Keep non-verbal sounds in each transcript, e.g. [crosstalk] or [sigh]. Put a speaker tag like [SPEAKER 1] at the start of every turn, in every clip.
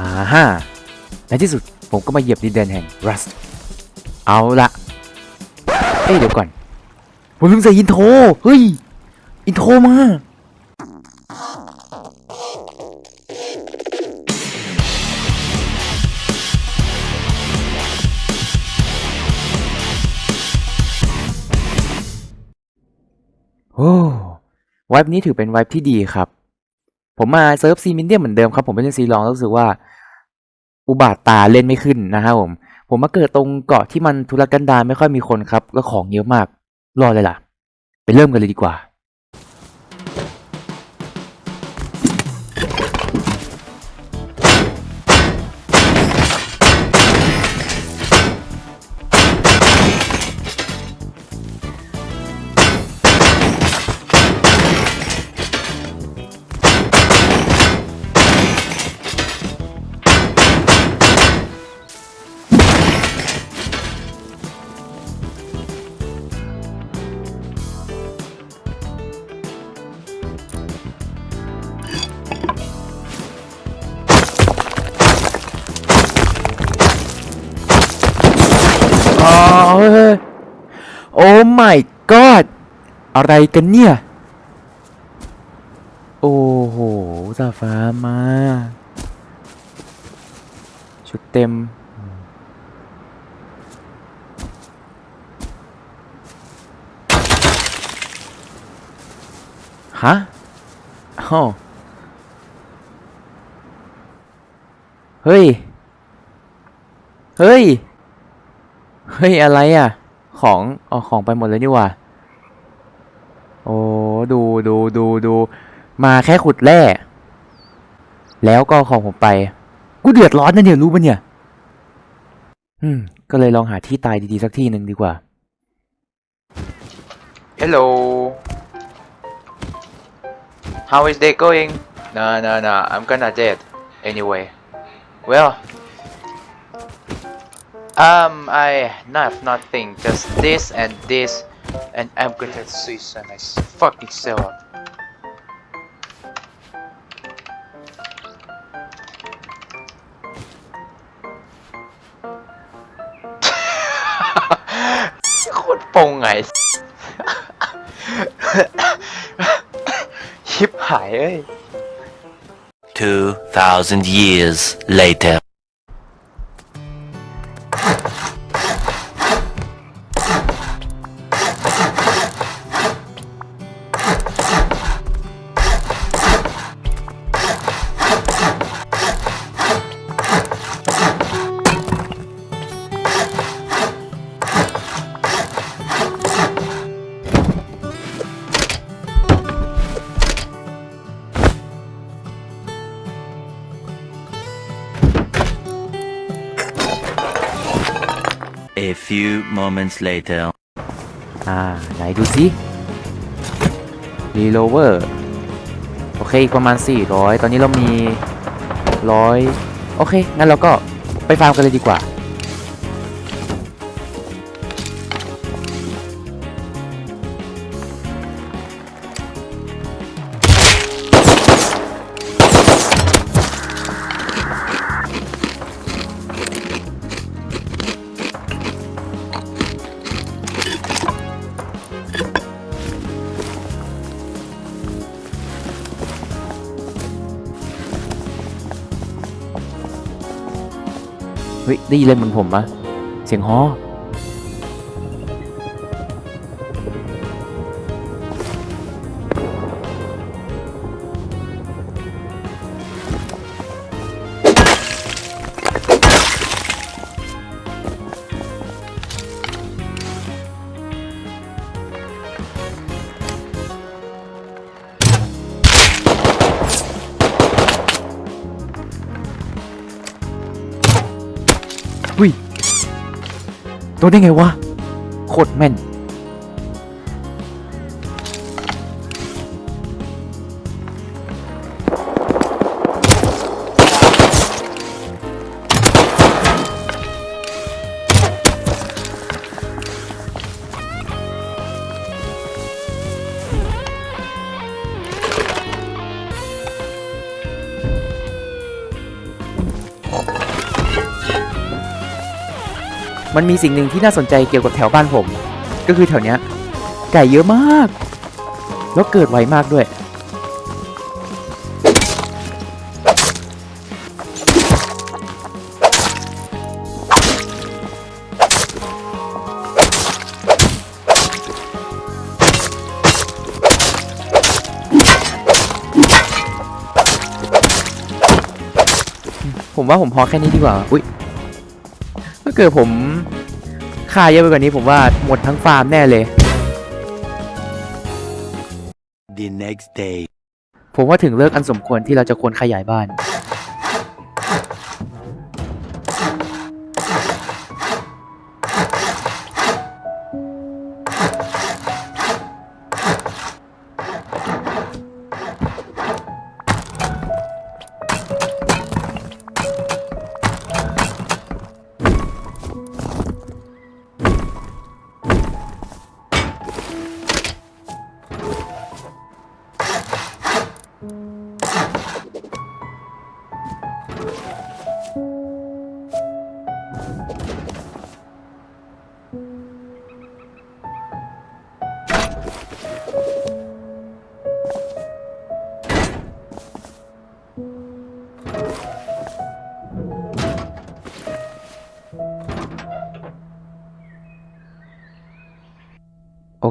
[SPEAKER 1] อ่าฮะในที่สุดผมก็มาเหยียบดินแดนแห่งรัสเอาละเอ้ยเดี๋ยวก่อน ผมลืมใส่อินโทรเฮ้ย อินโทรมาโอ้ไวบ์นี้ถือเป็นไวบ์ที่ดีครับ ผมมาเซิร์ฟซีมินเดียมเหมือนเดิมครับผมไม่เล่นซีลองรู้สึกว่า อุบาทตาเล่นไม่ขึ้นนะครับผม ผมมาเกิดตรงเกาะที่มันทุรกันดารไม่ค่อยมีคนครับ แล้วของเยอะมากรอเลยล่ะ ไปเริ่มกันเลยดีกว่า my god อะไรกันเนี่ย โอ้โหซาฟ้ามา ชุดเต็ม ฮะอ้าวเฮ้ย เฮ้ย เฮ้ย อะไรอะ ของเอาของไปหมดเลยนี่ว่าโอ้ดูดูดูดูมาแค่ขุดแร่แล้วก็ของผมไป กูเดือดร้อนนะเนี่ยรู้ปะเนี่ย อืม ก็เลยลองหาที่ตายดีๆสักที่หนึ่งดีกว่า
[SPEAKER 2] Hello. How is day going? No, no, no. I'm gonna dead. Anyway. Well. Um, I not nothing. Just this and this, and I'm gonna suicide my fucking self. What [laughs] โคตรปงไง ชิบหายเอ้ย
[SPEAKER 3] 2,000 years later. few moments later.
[SPEAKER 1] อ่า ไหนดูสิรีโลเวอร์โอเค อีกประมาณ 400 ตอนนี้เรามี 100 โอเค งั้นเราก็ไปฟาร์มกันเลยดีกว่า ได้ยินเลยเหมือนผมปะเสียงฮอ ได้ไงวะโคตรแม่น มันมีสิ่งหนึ่งที่น่าสนใจเกี่ยวกับแถวบ้านผม ก็คือแถวเนี้ย ไก่เยอะมาก แล้วเกิดไวมากด้วย ผมว่าผมพอแค่นี้ดีกว่า อุ้ย เกิดผมฆ่าเยอะไปกว่านี้ผมว่าหมดทั้งฟาร์มแน่เลย
[SPEAKER 3] The next day.
[SPEAKER 1] ผมว่าถึงเลิกอันสมควรที่เราจะควรขยายบ้าน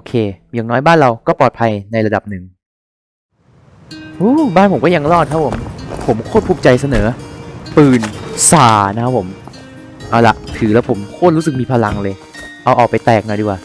[SPEAKER 1] เค อย่างน้อยบ้านเราก็ปลอดภัยในระดับหนึ่งอู้บ้านผมก็ยังรอดครับผม ผมโคตรภูมิใจเสนอ ปืนสานะครับผม เอาละถือแล้วผมโคตรรู้สึกมีพลังเลย เอาออกไปแตกหน่อยดีกว่า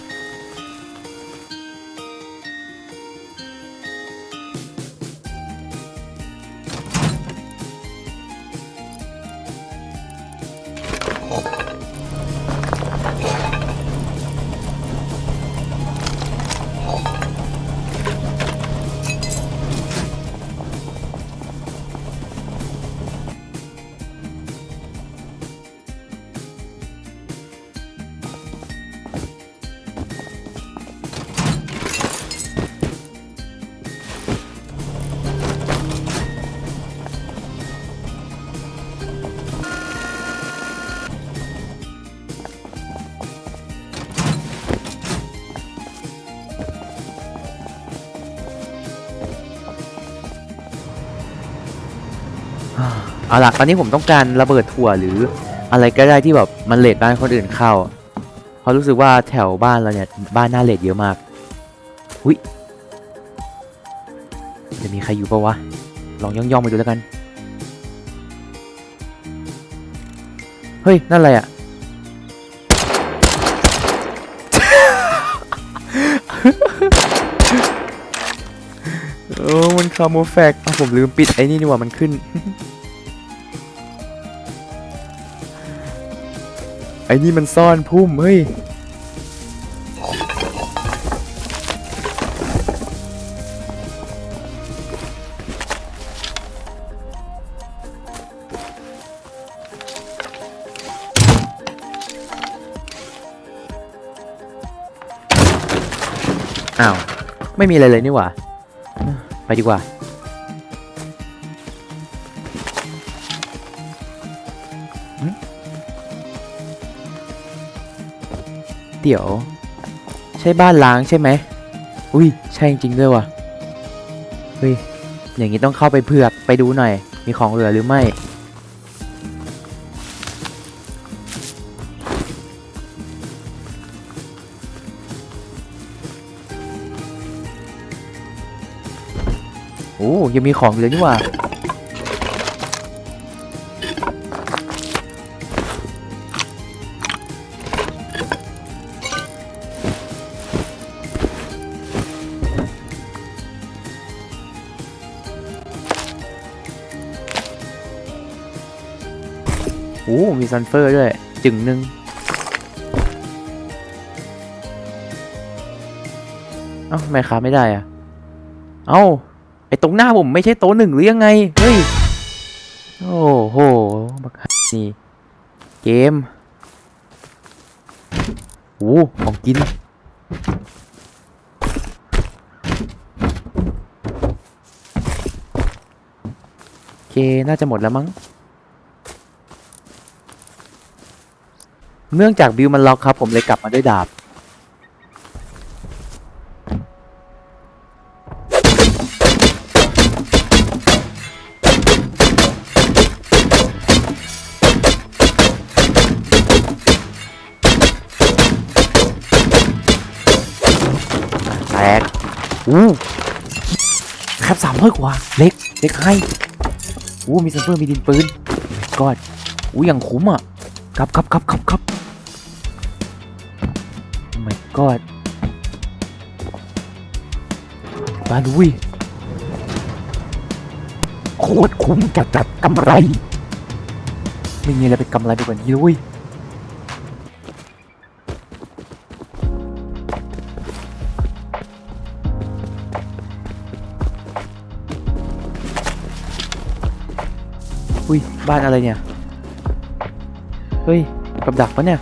[SPEAKER 1] เอาล่ะตอนนี้ผมต้องการระเบิดถั่วหรืออะไรก็ได้ที่แบบมันเลดบ้านคนอื่นเข้า เพราะรู้สึกว่าแถวบ้านเราเนี่ยบ้านหน้าเลดเยอะมากหุยจะมีใครอยู่ปะวะ ลองย่องๆไปดูแล้วกัน เฮ้ย นั่นอะไรอะเออมันคาโมแฟกผมลืมปิดไอ้นี่นี่ว่ามันขึ้น อ้นี่มันซ่อนพุ่มเฮ้ยอ้าว ไม่มีอะไรเลยนี่หว่า ไปดีกว่า เดี๋ยว ใช่บ้านล้างใช่ไหมอุ้ยใช่จริงด้วยว่ะเฮ้ยอย่างนี้ต้องเข้าไปเผือกไปดูหน่อย มีของเหลือหรือไม่โอ้ยังมีของเหลือนี่ว่า โอ้มีซันเฟอร์ด้วย จึงหนึ่งเอ้าไม่ค้าไม่ได้อะเอ้าไอตรงหน้าผมไม่ใช่โต๊ะหนึ่งหรือยังไง เฮ้ย โอ้โหบักนี่เกมโอ้ของกินโอเคน่าจะหมดแล้วมั้ง เนื่องจากบิวมันล็อกครับ ผมเลยกลับมาด้วยดาบ แตกอู้แคปสามร้อยกว่า เล็ก เล็กให้อู้มีเซนเฟอร์มีดินปืนกอดอู้ยังคุ้มอะกลับกลับกลับกลับกลับ god บาลุยโคตรคุ้มจัดจัดกำไร ไม่มีอะไรเป็นกำไรไปกว่านี้เลยอุ้ย บ้านอะไรเนี่ย เฮ้ย กับดักปะเนี่ย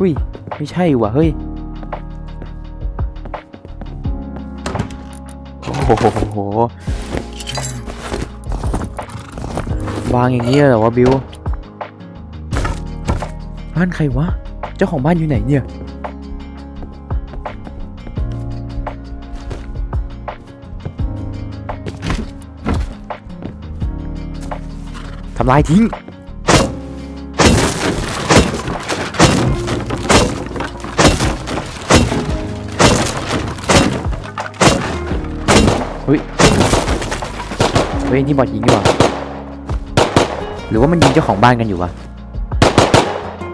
[SPEAKER 1] อุ้ย ไม่ใช่ว่ะ เฮ้ย โอ้โหวางอย่างนี้เหรอวะบิว บ้านใครวะ เจ้าของบ้านอยู่ไหนเนี่ย ทำลายทิ้ง เฮ้ยนี่บอดยิงดีกว่าหรือว่ามันยิงเจ้าของบ้านกันอยู่วะ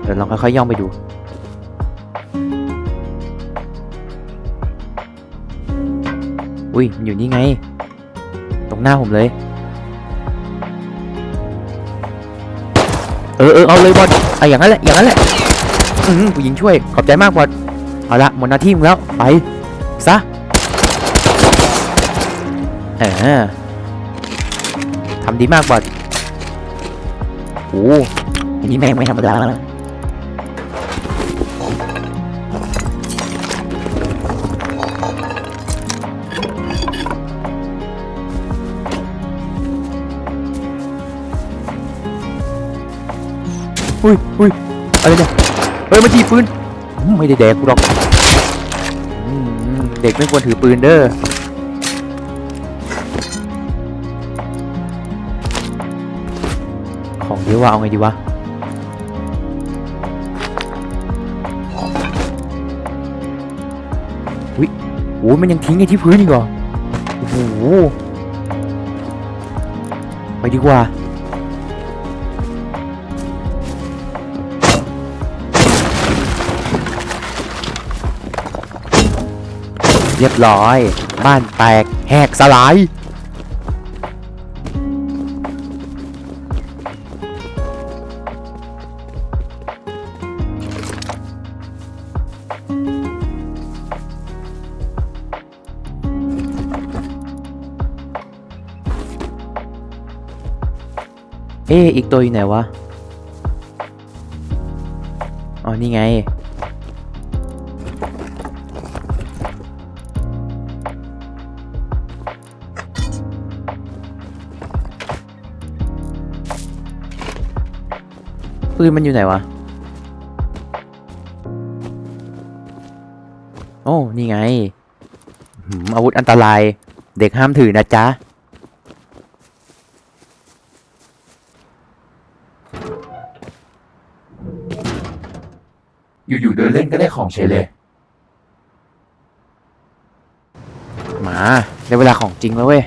[SPEAKER 1] เดี๋ยวลองค่อยๆย่องไปดู อุ้ยมันอยู่นี่ไง ตรงหน้าผมเลย เออเออเอาเลยบอลเอาอย่างนั้นแหละอย่างนั้นแหละอืมกูยิงช่วย ขอบใจมากบอลเอาละหมดหน้าที่มึงแล้ว ไป ซะ เออ ทำดีมากบอลโอ้อันนี้แม่งไม่ธรรมดาแล้วอุ้ยอุ้ยอะไรเนี่ยเฮ้ยมาจีปืนไม่ได้แดกกูหรอกเด็กไม่ควรถือปืนเด้อ ของเยอว่ะเอาไงดีวะวิโอ้ยมันยังทิ้งไอ้ที่พื้นอีกเหรอโอ้โหไปดีกว่าเรียบร้อย บ้านแตกแหกสลาย อ๊อีกตัวอยู่ไหนวะ อ๋อ นี่ไง ปืนมันอยู่ไหนวะ โอ้ นี่ไงหืมอาวุธอันตราย เด็กห้ามถือนะจ๊ะ
[SPEAKER 4] อยู่ๆเดินเล่นก็ได้ของเฉยเลย
[SPEAKER 1] มาได้เวลาของจริงแล้วเว้ย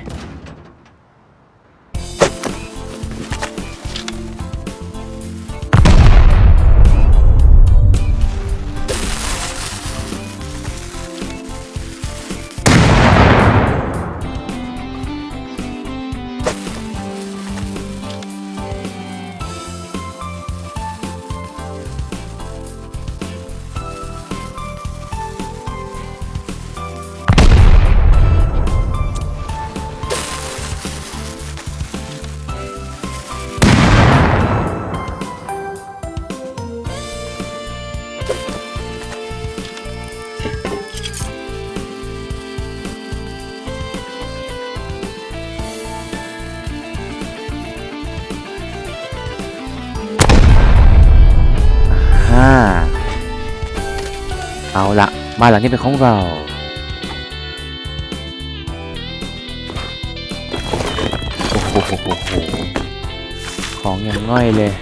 [SPEAKER 1] เอาละบ้านหลังนี้เป็นของเรา โอ้โหโหโหโหของอย่างง่อยเลย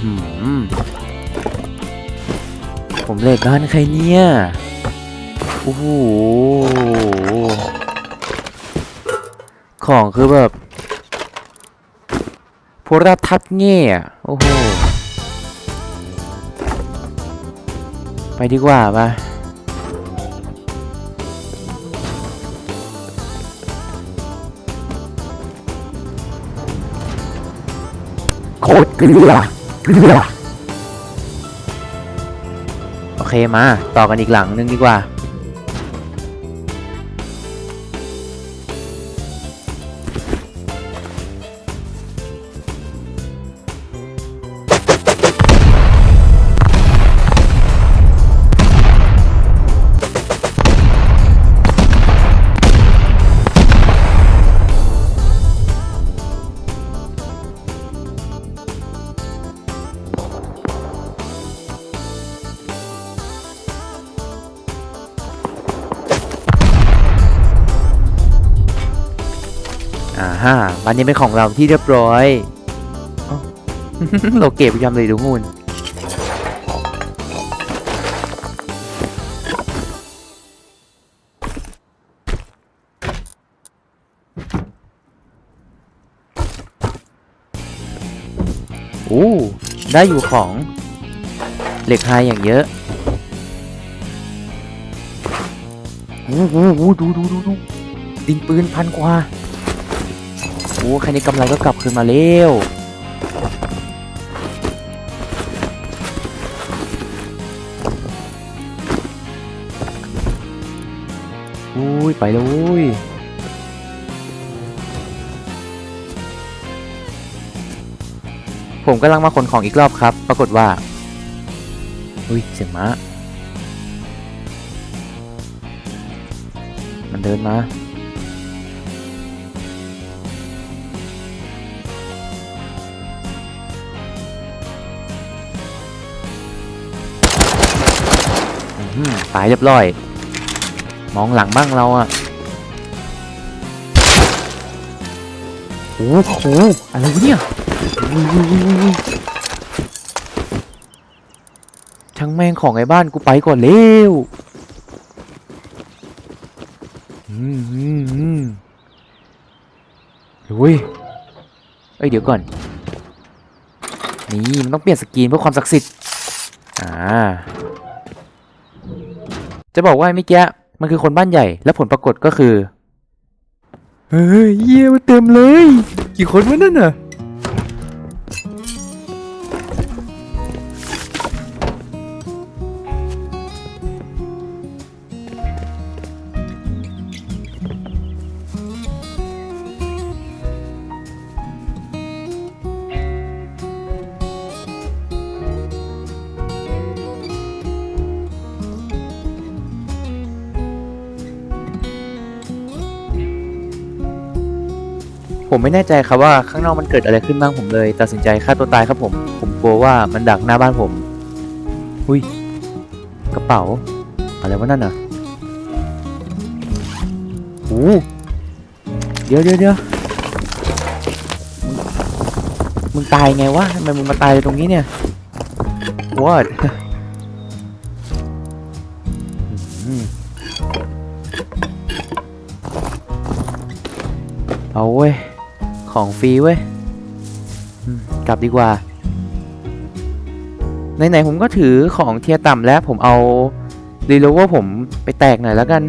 [SPEAKER 1] หือผมเลดบ้านใครเนี่ย โอ้โห ของคือแบบโพราทัศน์เงี้ยโอ้โห ไปดีกว่าปะ
[SPEAKER 4] โคตรเกลือเกลือ
[SPEAKER 1] โอเคมา ต่อกันอีกหลังนึงดีกว่าอ่า ฮะบ้านนี้เป็นของเราที่เรียบร้อยเอ้าเราเก็บไปทำเลยดูงูนโอ้ได้อยู่ของเหล็กไฮอย่างเยอะโอ้โหดูดูดูดูดินปืนพันกว่าโอ้แค่นี้กำไรก็กลับคืนมาเร็วอุ้ยไปเลยอุ้ยผมกำลังมาขนของอีกรอบครับ ปรากฏว่า อุ้ยเสียงม้ามันเดินมา ตายเรียบร้อย มองหลังบ้างเราอะโอ้โหอะไรวะเนี่ยช่างแม่งของไอ้บ้านกูไปก่อนเร็วอืมอืมอืมอุ้ยเอ้ยเดี๋ยวก่อน นี่มันต้องเปลี่ยนสกรีนเพื่อความศักดิ์สิทธิ์ อ่า จะบอกว่าเมื่อกี้มันคือคนบ้านใหญ่ แล้วผลปรากฏก็คือ เฮ้ยเยี่ยมนเต็มเลย กี่คนวะนั่นน่ะ ผมไม่แน่ใจครับว่าข้างนอกมันเกิดอะไรขึ้นบ้างผมเลย ตัดสินใจฆ่าตัวตายครับผม ผมกลัวว่ามันดักหน้าบ้านผมอุ้ยกระเป๋า อะไรวะนั่นน่ะโอ้เดี๋ยวเดี๋ยวเดี๋ยวมึงมึงตายไงวะทำไมมึงมาตายตรงนี้เนี่ย what อืมเอาเว้ย ของฟรีเว้ยกลับดีกว่าไหนๆผมก็ถือของเทียต่ำแล้วผมเอารีโลเวอร์ผมไปแตกหน่อยแล้วกัน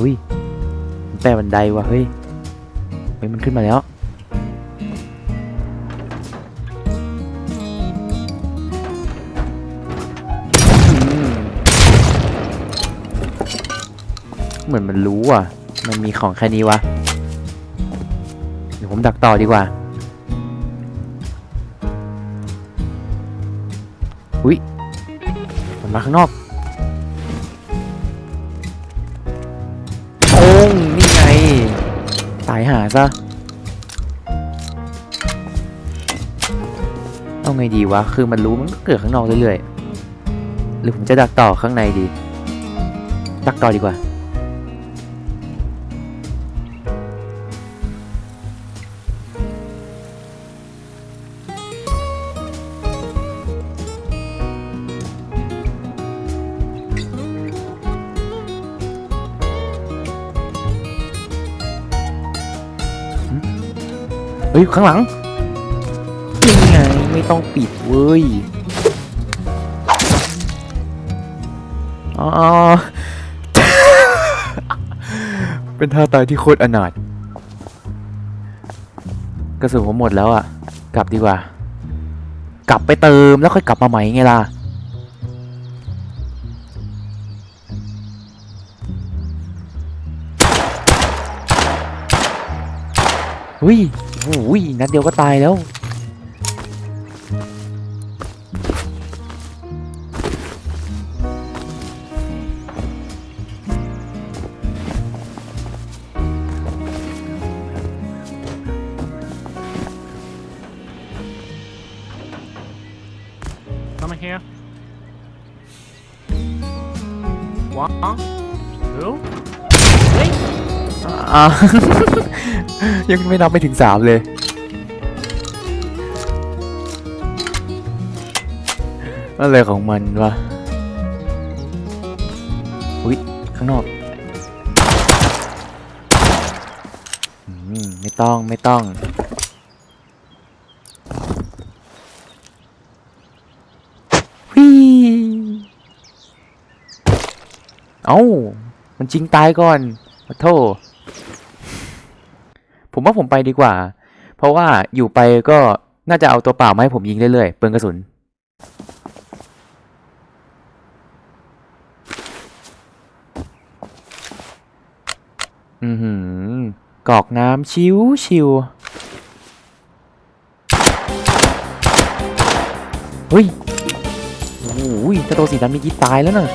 [SPEAKER 1] อุ้ยแปลบันไดว่ะเฮ้ยเฮ้ยมันขึ้นมาแล้ว หมือนมันรู้อะ มันมีของแค่นี้วะเดี๋ยวผมดักต่อดีกว่า อุ้ยมันมาข้างนอกโอ้งนี่ไง ตายหาซะ เอาไงดีวะ คือมันรู้มันก็เกิดข้างนอกเรื่อยๆ หรือผมจะดักต่อข้างในดี ดักต่อดีกว่า เฮ้ยข้างหลังนี่ไงไม่ต้องปิดเว้ยอ๋อเป็นท่าตายที่โคตรอนาถกระสุนผมหมดแล้วอะ กลับดีกว่า กลับไปเติมแล้วค่อยกลับมาใหม่ไงล่ะอุ้ย อุ้ยนัดเดียวก็ตายแล้ว
[SPEAKER 5] Come here. One, two.
[SPEAKER 1] อ่า ยังไม่นับไปถึงสามเลย อะไรของมันวะ อุ้ยข้างนอกอืมไม่ต้องไม่ต้องฮีเอ้า มันจริงตายก่อนขอโทษ ผมว่าผมไปดีกว่า เพราะว่าอยู่ไปก็น่าจะเอาตัวเปล่ามาให้ผมยิงเรื่อยๆเปลืองกระสุน อือหือกอกน้ำชิวชิวเฮ้ย โอ้ยถ้าตัวสีดำเมื่อกี้ตายแล้วน่ะ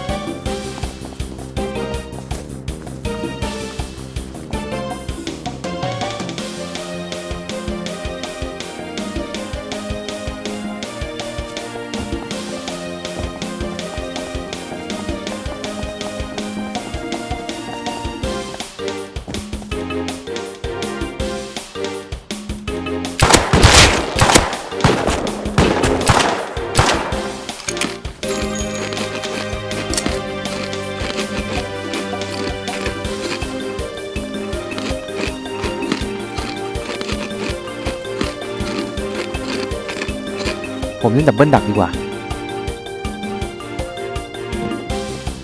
[SPEAKER 1] ล่นดับเบิลดักดีกว่า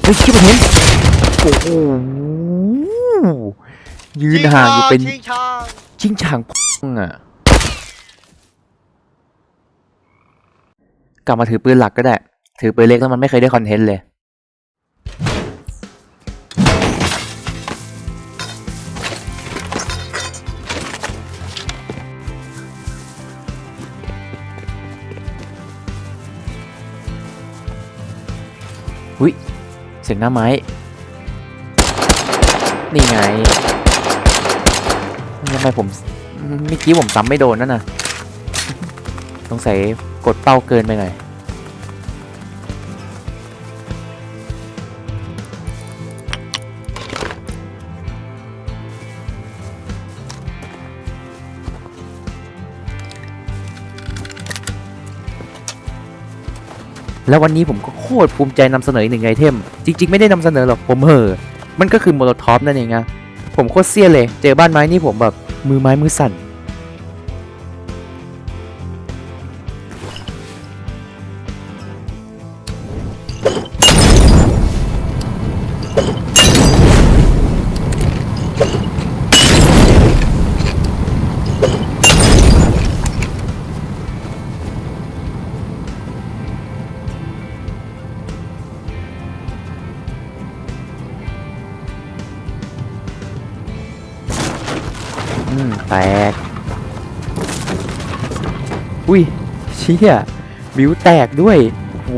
[SPEAKER 1] เฮ้ยคิดว่าเห็นโอ้โหยืนห่างอยู่เป็นชิงช่างพ่งอะกลับมาถือปืนหลักก็ได้ ถือปืนเล็กแล้วมันไม่เคยได้คอนเทนต์เลยอุ้ย เสียงหน้าไม้ นี่ไงทำไมผมเมื่อกี้ผมซ้ำไม่โดนนั่นน่ะสงสัยกดเป้าเกินไปหน่อย แล้ววันนี้ผมก็โคตรภูมิใจนำเสนออีกหนึ่งไอเทม จริง ๆ ไม่ได้นำเสนอหรอกผมเห่อมันก็คือโมโลท็อปนั่นเองนะผมโคตรเสี้ยเลย เจอบ้านไม้นี่ผมแบบมือไม้มือสั่น ชี่ยบิวแตกด้วยโอ้โห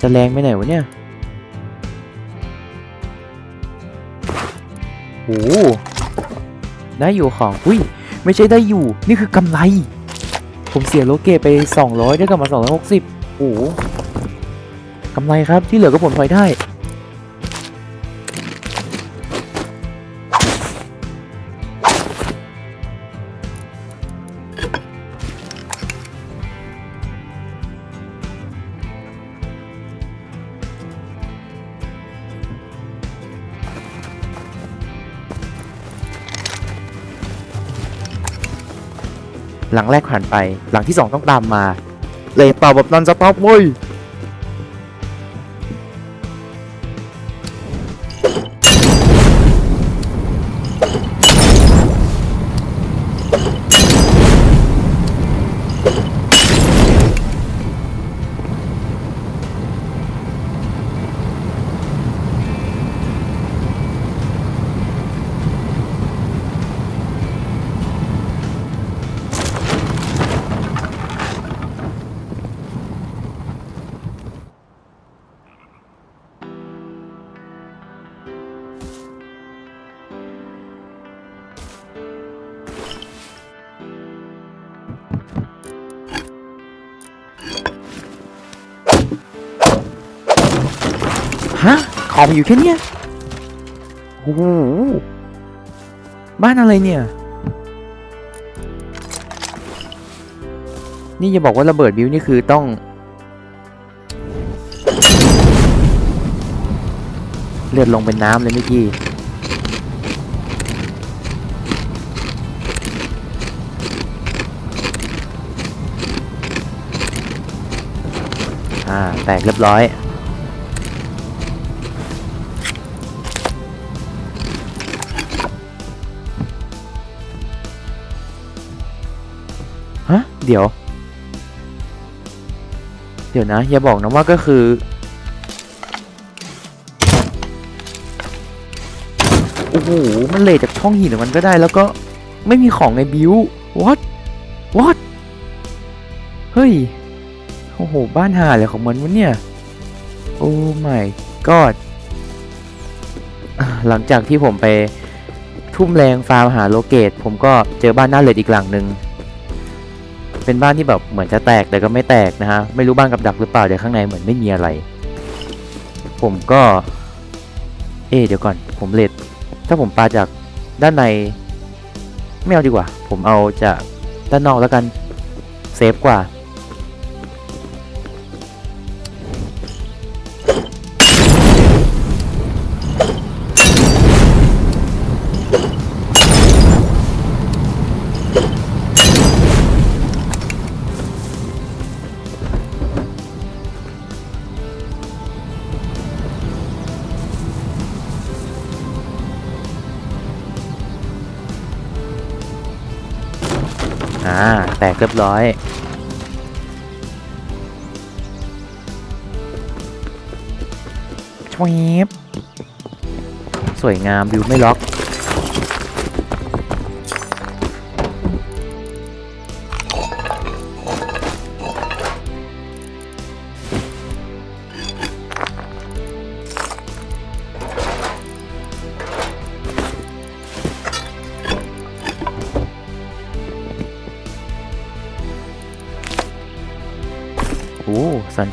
[SPEAKER 1] จะแรงไปไหนวะเนี่ยโอ้โหได้อยู่ของอุ้ยไม่ใช่ได้อยู่ นี่คือกำไร ผมเสียโลเกตไป 200 ได้กลับมา 260โอ้โหกำไรครับที่เหลือก็ผลพลอยได้ หลังแรกผ่านไป หลังที่สองต้องตามมาเลยเป่าแบบนอนสต็อปเว้ยะของอยู่แค่เนี้ยโอ้โหบ้านอะไรเนี่ย นี่จะบอกว่าระเบิดบิวนี่คือต้อง เลือดลงเป็นน้ำเลยเมื่อกี้อ่าแตกเรียบร้อย เดี๋ยว เดี๋ยวนะ อย่าบอกนะว่าก็คือ โอ้โห มันเลทจากช่องหินของมันก็ได้แล้วก็ไม่มีของในบิว what what เฮ้ย โอ้โห บ้านหาอะไรของมันวะเนี่ย โอ้ my god หลังจากที่ผมไปทุ่มแรงฟาร์มหาโลเกต ผมก็เจอบ้านหน้าเลดอีกหลังหนึ่ง เป็นบ้านที่แบบเหมือนจะแตกแต่ก็ไม่แตกนะฮะ ไม่รู้บ้านกับดักหรือเปล่าเดี๋ยวข้างในเหมือนไม่มีอะไร ผมก็ เอ๊เดี๋ยวก่อน ผมเลดถ้าผมปาจากด้านในไม่เอาดีกว่า ผมเอาจากด้านนอกแล้วกัน เซฟกว่า แตกเรียบร้อย ชวีบสวยงามวิวไม่ล็อก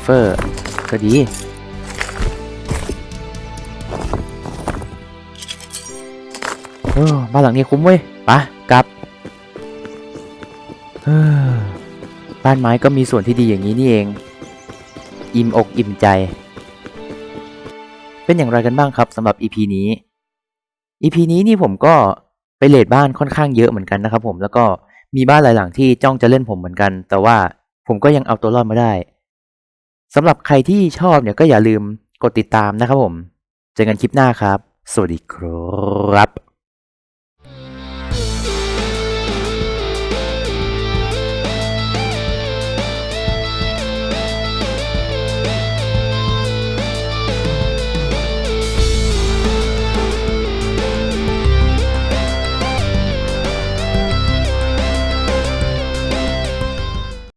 [SPEAKER 1] ฟอร์ ก็ดี เออบ้านหลังนี้คุ้มเว้ยไปะกลับเออบ้านไม้ก็มีส่วนที่ดีอย่างนี้นี่เอง อิ่มอกอิ่มใจ เป็นอย่างไรกันบ้างครับสำหรับ EP นี้ EP นี้นี่ผมก็ไปเลดบ้านค่อนข้างเยอะเหมือนกันนะครับผมแล้วก็มีบ้านหลายหลังที่จ้องจะเล่นผมเหมือนกัน แต่ว่าผมก็ยังเอาตัวรอดมาได้ สำหรับใครที่ชอบเนี่ยก็อย่าลืมกดติดตามนะครับผม เจอกันคลิปหน้าครับ สวัสดีครับ